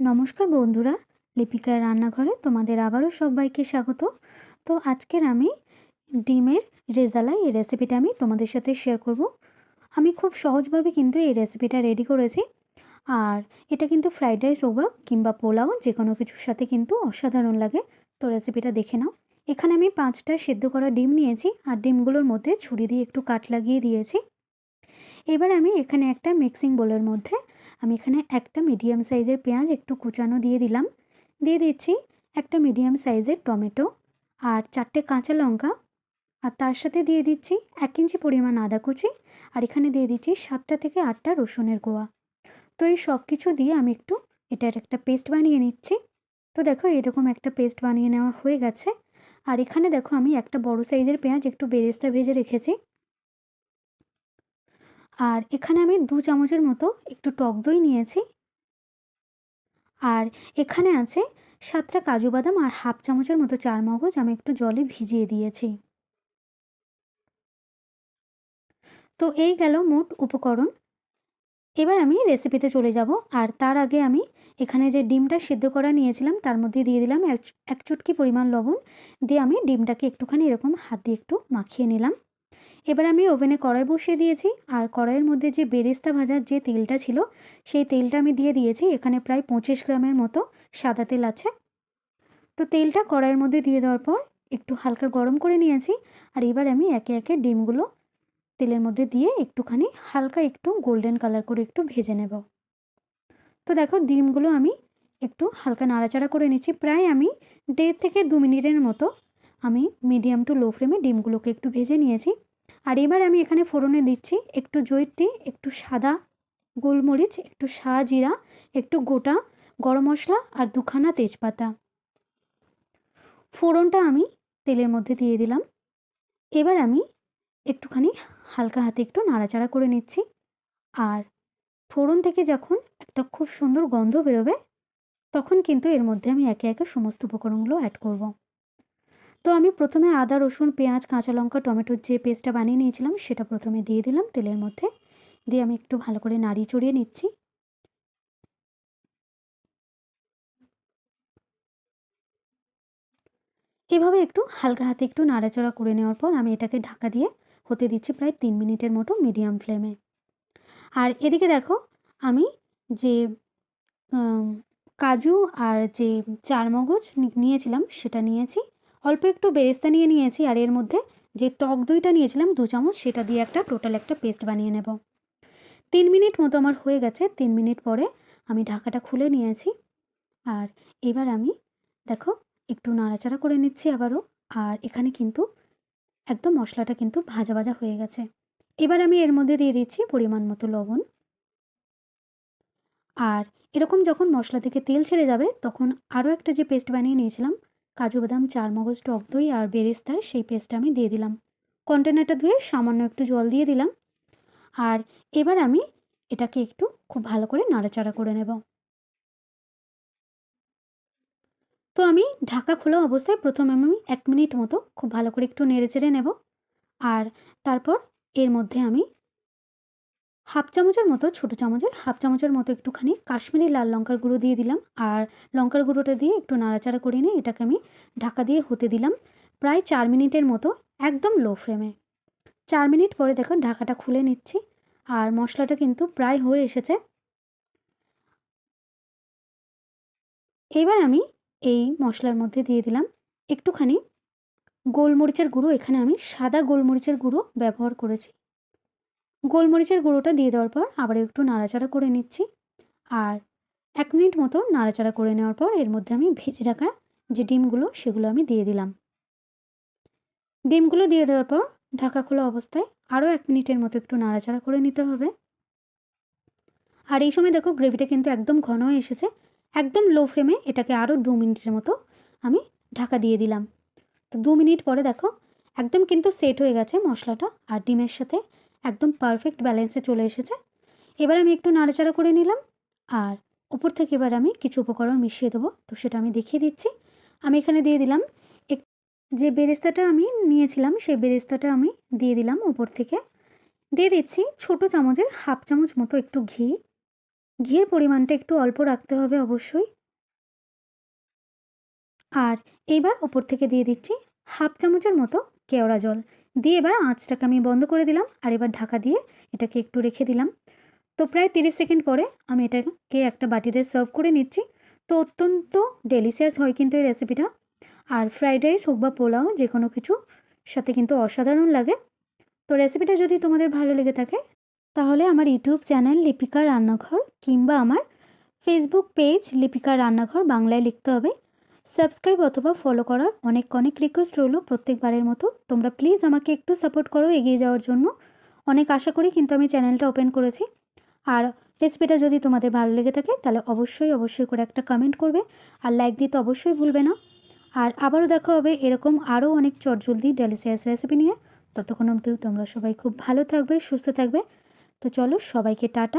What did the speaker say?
নমস্কার বন্ধুরা, লিপিকার রান্নাঘরে তোমাদের আবারও সবাইকে স্বাগত। তো আজকের আমি ডিমের রেজালা, এই রেসিপিটা আমি তোমাদের সাথে শেয়ার করব। আমি খুব সহজভাবে কিন্তু এই রেসিপিটা রেডি করেছি। আর এটা কিন্তু ফ্রাইড রাইস হোক কিংবা পোলাও যে কোনো কিছুর সাথে কিন্তু অসাধারণ লাগে। তো রেসিপিটা দেখে নাও। এখানে আমি পাঁচটা সেদ্ধ করা ডিম নিয়েছি, আর ডিমগুলোর মধ্যে ছুরি দিয়ে একটু কাট লাগিয়ে দিয়েছি। এবার আমি এখানে একটা মিক্সিং বোলের মধ্যে আমি এখানে একটা মিডিয়াম সাইজের পেঁয়াজ একটু কুচানো দিয়ে দিলাম। দিয়ে দিচ্ছি একটা মিডিয়াম সাইজের টমেটো আর চারটে কাঁচা লঙ্কা। আর তার সাথে দিয়ে দিচ্ছি এক ইঞ্চি পরিমাণ আদা কুচি আর এখানে দিয়ে দিচ্ছি সাতটা থেকে আটটা রসুনের গোয়া তো এই সব কিছু দিয়ে আমি একটু এটার একটা পেস্ট বানিয়ে নিচ্ছি। তো দেখো এরকম একটা পেস্ট বানিয়ে নেওয়া হয়ে গেছে। আর এখানে দেখো আমি একটা বড় সাইজের পেঁয়াজ একটু বেরেস্তা ভেজে রেখেছি। আর এখানে আমি দু চামচের মতো একটু টক দই নিয়েছি। আর এখানে আছে সাতটা কাজু বাদাম আর হাফ চামচের মতো চার মগজ আমি একটু জলে ভিজিয়ে দিয়েছি। তো এই গেল মোট উপকরণ। এবার আমি রেসিপিতে চলে যাব আর তার আগে আমি এখানে যে ডিমটা সিদ্ধ করা নিয়েছিলাম তার মধ্যে দিয়ে দিলাম এক চুটকি পরিমাণ লবণ। দিয়ে আমি ডিমটাকে একটুখানি এরকম হাত দিয়ে একটু মাখিয়ে নিলাম। এবার আমি ওভেনে কড়াই বসিয়ে দিয়েছি, আর কড়াইয়ের মধ্যে যে বেরেস্তা ভাজার যে তেলটা ছিল, সেই তেলটা আমি দিয়ে দিয়েছি, এখানে প্রায় পঁচিশ গ্রামের মতো সাদা তেল আছে। তো তেলটা কড়াইয়ের মধ্যে দিয়ে দেওয়ার পর একটু হালকা গরম করে নিয়েছি, আর এবার আমি একে একে ডিমগুলো তেলের মধ্যে দিয়ে একটুখানি হালকা একটু গোল্ডেন কালার করে একটু ভেজে নেব। তো দেখো ডিমগুলো আমি একটু হালকা নাড়াচাড়া করে নিচ্ছি, প্রায় আমি দেড় থেকে দু মিনিটের মতো আমি মিডিয়াম টু লো ফ্লেমে ডিমগুলোকে একটু ভেজে নিয়েছি। আর এবার আমি এখানে ফোড়নে দিচ্ছি একটু জৈত্রী একটু সাদা গোলমরিচ, একটু জিরা, একটু গোটা গরম মশলা আর দুখানা তেজপাতা। ফোড়নটা আমি তেলের মধ্যে দিয়ে দিলাম। এবার আমি একটুখানি হালকা হাতে একটু নাড়াচাড়া করে নিচ্ছি। আর ফোড়ন থেকে যখন একটা খুব সুন্দর গন্ধ বেরোবে, তখন কিন্তু এর মধ্যে আমি একে একে সমস্ত উপকরণগুলো অ্যাড করব। তো আমি প্রথমে আদা, রসুন, পেঁয়াজ, কাঁচা লঙ্কা, টমেটোর যে পেস্টটা বানিয়ে নিয়েছিলাম সেটা প্রথমে দিয়ে দিলাম তেলের মধ্যে। দিয়ে আমি একটু ভালো করে নাড়ি চড়িয়ে নিচ্ছি। এভাবে একটু হালকা হাতে একটু নাড়াচড়া করে নেওয়ার পর আমি এটাকে ঢাকা দিয়ে হতে দিচ্ছি প্রায় তিন মিনিটের মতো মিডিয়াম ফ্লেমে। আর এদিকে দেখো, আমি যে কাজু আর যে চারমগজ নিয়েছিলাম সেটা নিয়েছি। অল্প একটু বেরেস্তা নিয়ে নিয়েছি আর এর মধ্যে যে টক দইটা নিয়েছিলাম দু চামচ, সেটা দিয়ে একটা টোটাল একটা পেস্ট বানিয়ে নেব। তিন মিনিট মতো আমার হয়ে গেছে, তিন মিনিট পরে আমি ঢাকাটা খুলে নিয়েছি। আর এবার আমি, দেখো, একটু নাড়াচাড়া করে নিচ্ছি আবারও, আর এখানে কিন্তু একদম মশলাটা কিন্তু ভাজা ভাজা হয়ে গেছে। এবার আমি এর মধ্যে দিয়ে দিচ্ছি পরিমাণ মতো লবণ। আর এরকম যখন মশলা থেকে তেল ছেড়ে যাবে, তখন আরও একটা যে পেস্ট বানিয়ে নিয়েছিলাম কাজু বাদাম চার মগজ টক দই আর বেরেস্তার সেই পেস্টটা আমি দিয়ে দিলাম। কন্টেনারটা ধুয়ে সামান্য একটু জল দিয়ে দিলাম। আর এবার আমি এটাকে একটু খুব ভালো করে নাড়াচাড়া করে নেব। তো আমি ঢাকা খোলা অবস্থায় প্রথমে আমি এক মিনিট মতো খুব ভালো করে একটু নেড়ে চেড়ে নেব। আর তারপর এর মধ্যে আমি হাফ চামচের মতো, ছোটো চামচের, হাফ চামচের মতো একটুখানি কাশ্মীরি লাল লঙ্কার গুঁড়ো দিয়ে দিলাম। আর লঙ্কার গুঁড়োটা দিয়ে একটু নাড়াচাড়া করে নিয়ে এটাকে আমি ঢাকা দিয়ে হতে দিলাম প্রায় চার মিনিটের মতো, একদম লো ফ্লেমে চার মিনিট পরে দেখো ঢাকাটা খুলে নিচ্ছি। আর মশলাটা কিন্তু প্রায় হয়ে এসেছে। এবার আমি এই মশলার মধ্যে দিয়ে দিলাম একটুখানি গোলমরিচের গুঁড়ো। এখানে আমি সাদা গোলমরিচের গুঁড়ো ব্যবহার করেছি। গোলমরিচের গুঁড়োটা দিয়ে দেওয়ার পর আবার একটু নাড়াচাড়া করে নিচ্ছি। আর এক মিনিট মতো নাড়াচাড়া করে নেওয়ার পর এর মধ্যে আমি ভেজে রাখা যে ডিমগুলো, সেগুলো আমি দিয়ে দিলাম। ডিমগুলো দিয়ে দেওয়ার পর ঢাকা খোলা অবস্থায় আরও এক মিনিটের মতো একটু নাড়াচাড়া করে নিতে হবে। আর এই সময় দেখো গ্রেভিটা কিন্তু একদম ঘন হয়ে এসেছে। একদম লো ফ্লেমে এটাকে আরও দু মিনিটের মতো আমি ঢাকা দিয়ে দিলাম। তো দু মিনিট পরে দেখো একদম কিন্তু সেট হয়ে গেছে মশলাটা আর ডিমের সাথে। একদম পারফেক্ট ব্যালেন্সে চলে এসেছে। এবার আমি একটু নাড়াচাড়া করে নিলাম আর ওপর থেকে এবার আমি কিছু উপকরণ মিশিয়ে দেবো। তো সেটা আমি দেখিয়ে দিচ্ছি। আমি এখানে দিয়ে দিলাম এক যে বেরেস্তাটা আমি নিয়েছিলাম, সেই বেরেস্তাটা আমি দিয়ে দিলাম ওপর থেকে। দিয়ে দিচ্ছি ছোট চামচের হাফ চামচ মতো একটু ঘি। ঘিয়ের পরিমাণটা একটু অল্প রাখতে হবে অবশ্যই। আর এইবার ওপর থেকে দিয়ে দিচ্ছি হাফ চামচের মতো কেওড়া জল। দিয়ে এবার আঁচটাকে আমি বন্ধ করে দিলাম আর এবার ঢাকা দিয়ে এটাকে একটু রেখে দিলাম। তো প্রায় তিরিশ সেকেন্ড পরে আমি এটাকে একটা বাটিতে সার্ভ করে নিচ্ছি। তো অত্যন্ত ডেলিশিয়াস হয় কিন্তু এই রেসিপিটা। আর ফ্রাইড রাইস হোক বা পোলাও যে কোনো কিছু সাথে কিন্তু অসাধারণ লাগে। তো রেসিপিটা যদি তোমাদের ভালো লেগে থাকে, তাহলে আমার ইউটিউব চ্যানেল লিপিকা রান্নাঘর কিংবা আমার ফেসবুক পেজ লিপিকা রান্নাঘর বাংলায় লিখতে হবে। সাবস্ক্রাইব অথবা ফলো করার অনেক অনেক রিকোয়েস্ট রইল প্রত্যেকবারের মতো। তোমরা প্লিজ আমাকে একটু সাপোর্ট করো এগিয়ে যাওয়ার জন্য। অনেক আশা করি কিন্তু আমি চ্যানেলটা ওপেন করেছি। আর রেসিপিটা যদি তোমাদের ভালো লেগে থাকে, তাহলে অবশ্যই অবশ্যই করে একটা কমেন্ট করবে। আর লাইক দিতে অবশ্যই ভুলবে না। আর আবারও দেখা হবে এরকম আরও অনেক চটজলদি ডেলিসিয়াস রেসিপি নিয়ে। ততক্ষণ অবধি তোমরা সবাই খুব ভালো থাকবে, সুস্থ থাকবে। তো চলো সবাইকে টাটা।